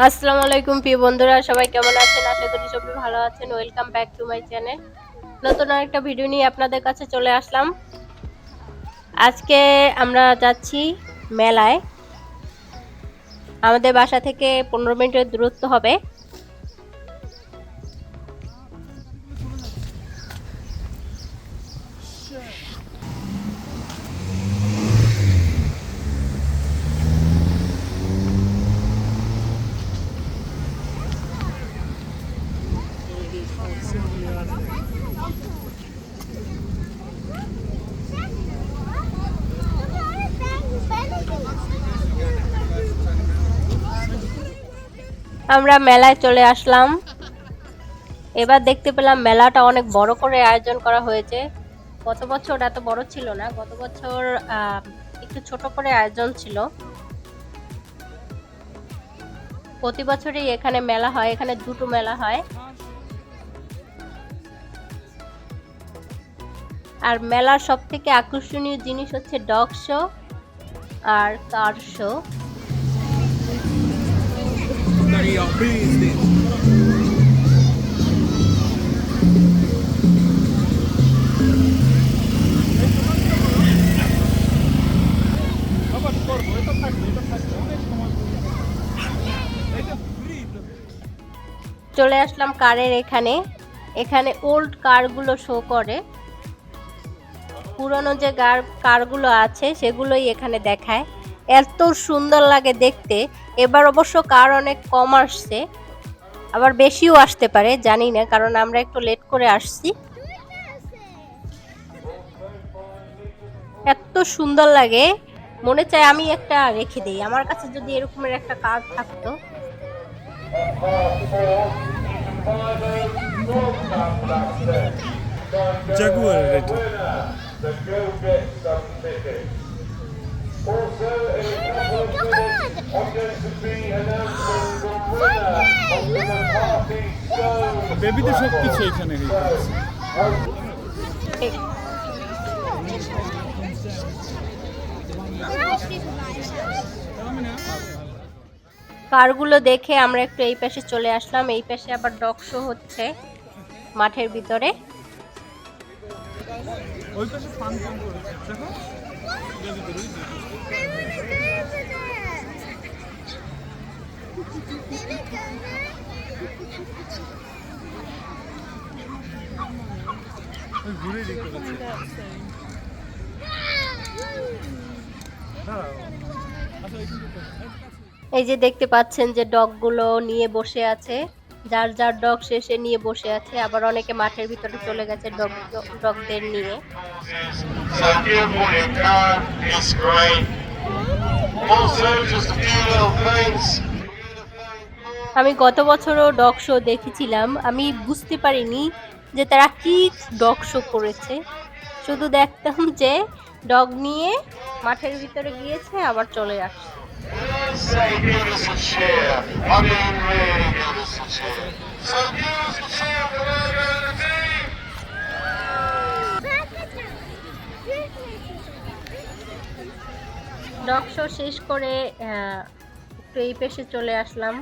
আসসালামু আলাইকুম প্রিয় বন্ধুরা, সবাই কেমন আছেন? আশা করি সবাই ভালো আছেন। Welcome back to my channel নতুন আরেকটা ভিডিও নিয়ে আপনাদের কাছে চলে আসলাম। আজকে আমরা যাচ্ছি মেলায়। আমাদের বাসা থেকে পনেরো মিনিটের দূরত্ব হবে। আমরা মেলায় চলে আসলাম। এবার দেখতে পেলাম মেলাটা অনেক বড় করে আয়োজন করা হয়েছে। গত বছর এত বড় ছিল না, গত বছর একটু ছোট করে আয়োজন ছিল। প্রতি বছরই এখানে মেলা হয়, এখানে দুটো মেলা হয়। আর মেলার সব থেকে আকর্ষণীয় জিনিস হচ্ছে ডগ শো আর কার শো। এটা ফ্রি চলে আসলাম কারের এখানে। এখানে ওল্ড কারগুলো শো করে। পুরনো যে কার কারগুলো আছে, সেগুলোই এখানে দেখায়। এত সুন্দর লাগে দেখতে। এবার অবশ্য কার অনেক কম আসছে আবার বেশিও আসতে পারে জানি না কারণ আমরা একটু লেট করে আসছি। এত সুন্দর লাগে মনে চায় আমি একটা রেখে দিই। আমার কাছে যদি এরকমের একটা কার থাকতো। জাগুয়ার বেবিদের সব কারগুলো দেখে আমরা একটু এই পাশে চলে আসলাম এই পাশে আবার ডকশো হচ্ছে মাঠের ভিতরে এই যে দেখতে পাচ্ছেন যে ডগগুলো নিয়ে বসে আছে যার যার ডগ শেষে নিয়ে বসে আছে আবার অনেকে মাঠের ভিতরে চলে গেছে ডগ ডগদের নিয়ে. Also, just a few little things. আমি গত বছরও ডগ শো দেখেছিলাম। আমি বুঝতে পারিনি যে তারা কি ডগ শো করেছে। শুধু দেখতাম যে ডগ নিয়ে মাঠের ভিতরে গিয়েছে, আবার চলে আসছে. ডগ শো শেষ করে একটু এই পেশে চলে আসলাম।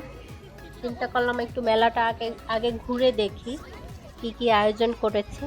চিন্তা করলাম একটু মেলাটা আগে আগে ঘুরে দেখি কি কি আয়োজন করেছে।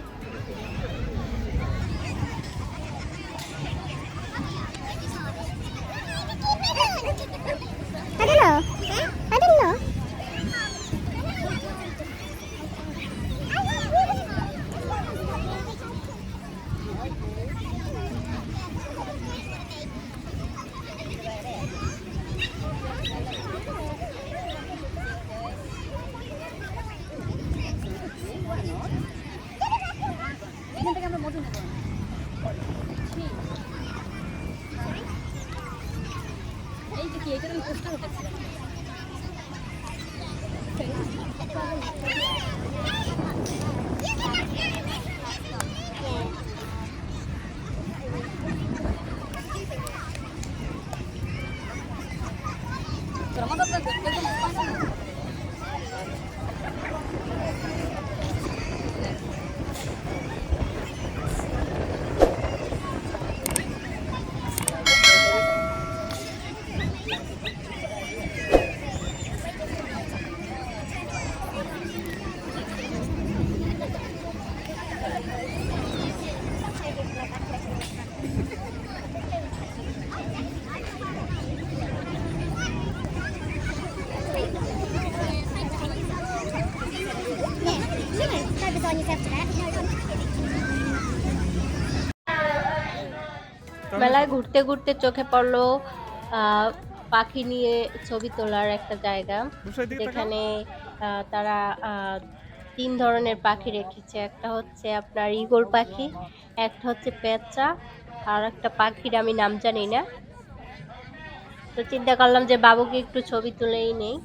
মেলায় ঘুরতে ঘুরতে চোখে পড়ল আহ, পাখি নিয়ে ছবি তোলার একটা জায়গা। যেখানে তারা তিন ধরনের পাখি রেখেছে। একটা হচ্ছে আপনার ইগল পাখি একটা হচ্ছে পেঁচা আর একটা পাখির আমি নাম জানি না। তো চিন্তা করলাম যে বাবুকে একটু ছবি তুলেই নেই।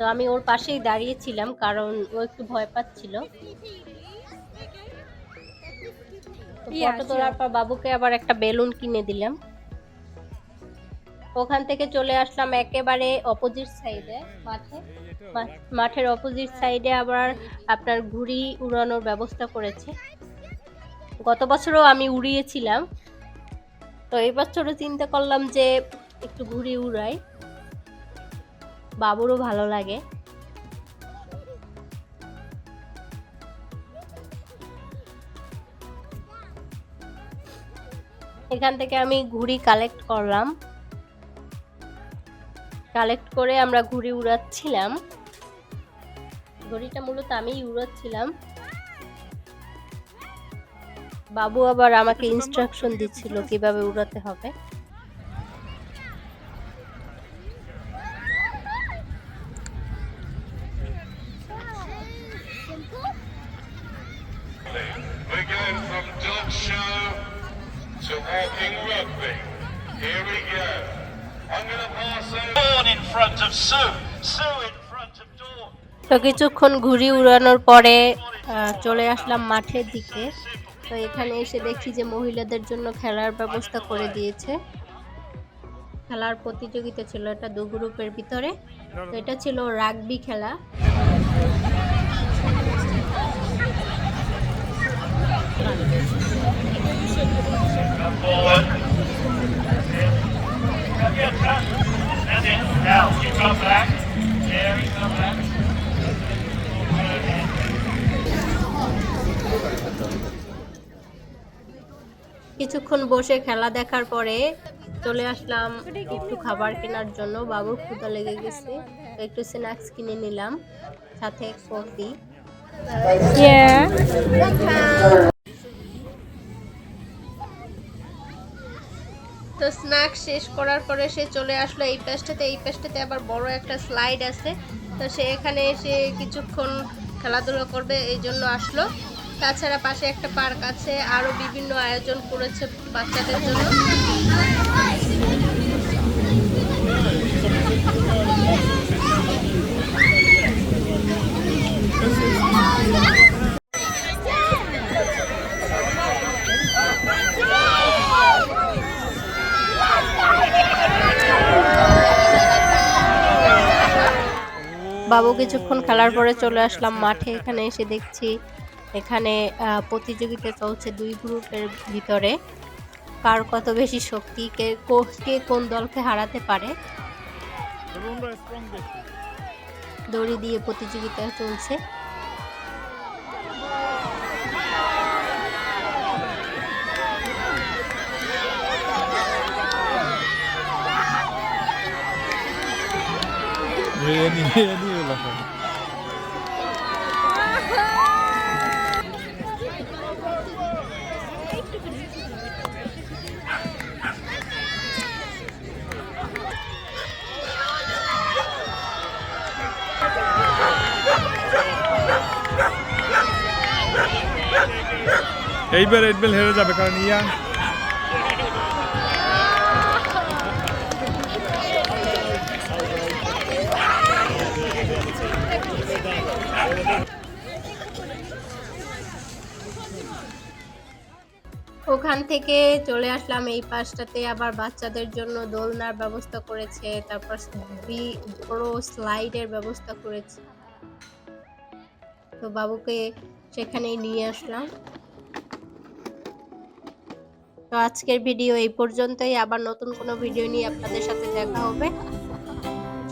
তো আমি ওর পাশেই দাঁড়িয়েছিলাম কারণ ও একটু ভয় পাচ্ছিল। ফটো তোলার পর বাবুকে আবার একটা বেলুন কিনে দিলাম। ওখান থেকে চলে আসলাম একেবারে অপোজিট সাইডে মাঠে। মাঠের অপোজিট সাইডে আবার আপনার ঘুড়ি উড়ানোর ব্যবস্থা করেছে। গত বছরও আমি উড়িয়েছিলাম। তো এই বছরও চিন্তা করলাম যে একটু ঘুড়ি উড়াই। বাবুরও ভালো লাগে। এখান থেকে আমি ঘুড়ি কালেক্ট করলাম। কালেক্ট করে আমরা ঘুড়ি উড়াচ্ছিলাম। ঘড়িটা মূলত আমিই উড়াচ্ছিলাম। বাবু আবার আমাকে ইনস্ট্রাকশন দিচ্ছিল কীভাবে উড়াতে হবে। Going from show to walking rugby. Here we go. I'm going to pass over. Dawn in front of Sue. Sue in front of Dawn. তো কিছুক্ষণ ঘুড়ি উড়ানোর পরে আহ, চলে আসলাম মাঠের দিকে তো এখানে এসে দেখি যে মহিলাদের জন্য খেলার ব্যবস্থা করে দিয়েছে খেলার প্রতিযোগিতা ছিল এটা দু গ্রুপের ভিতরে তো এটা ছিল রাগবি খেলা. Now, you কিছুক্ষণ বসে খেলা দেখার পরে চলে আসলাম একটু খাবার কেনার জন্য। বাবুর ক্ষুদা লেগে গেছে একটু স্ন্যাক্স কিনে নিলাম সাথে কফি তো স্ন্যাক্স শেষ করার পরে সে চলে আসলো এই পেজটাতে এই পেজটাতে আবার বড় একটা স্লাইড আছে। তো সে এখানে এসে কিছুক্ষণ খেলাধুলা করবে, এই জন্য আসলো। তাছাড়া পাশে একটা পার্ক আছে আরও বিভিন্ন আয়োজন করেছে বাচ্চাদের জন্য। বাবু কিছুক্ষণ খেলার পরে চলে আসলাম মাঠে। এখানে এসে দেখছি এখানে প্রতিযোগিতা চলছে দুই গ্রুপের ভিতরে। কার কত বেশি শক্তি, কে কো- কোন দলকে হারাতে পারে। দড়ি দিয়ে প্রতিযোগিতা চলছে। নিয়ে লাফায় এইবার এডবেল হেরে যাবে কারণ ইয়াং ওখান থেকে চলে আসলাম এই পাশটাতে। আবার বাচ্চাদের জন্য দোলনার ব্যবস্থা করেছে, তারপর বড় স্লাইডের ব্যবস্থা করেছে। তো বাবুকে সেখানেই নিয়ে আসলাম। তো আজকের ভিডিও এই পর্যন্তই। আবার নতুন কোনো ভিডিও নিয়ে আপনাদের সাথে দেখা হবে।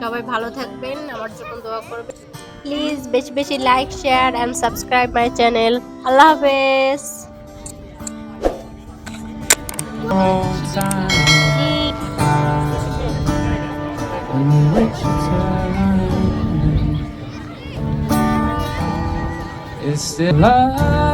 সবাই ভালো থাকবেন, আমার জন্য দোয়া করবেন। প্লিজ বেশি বেশি like share and subscribe my channel আল্লাহ হাফেজ। All time. Time, it's still love.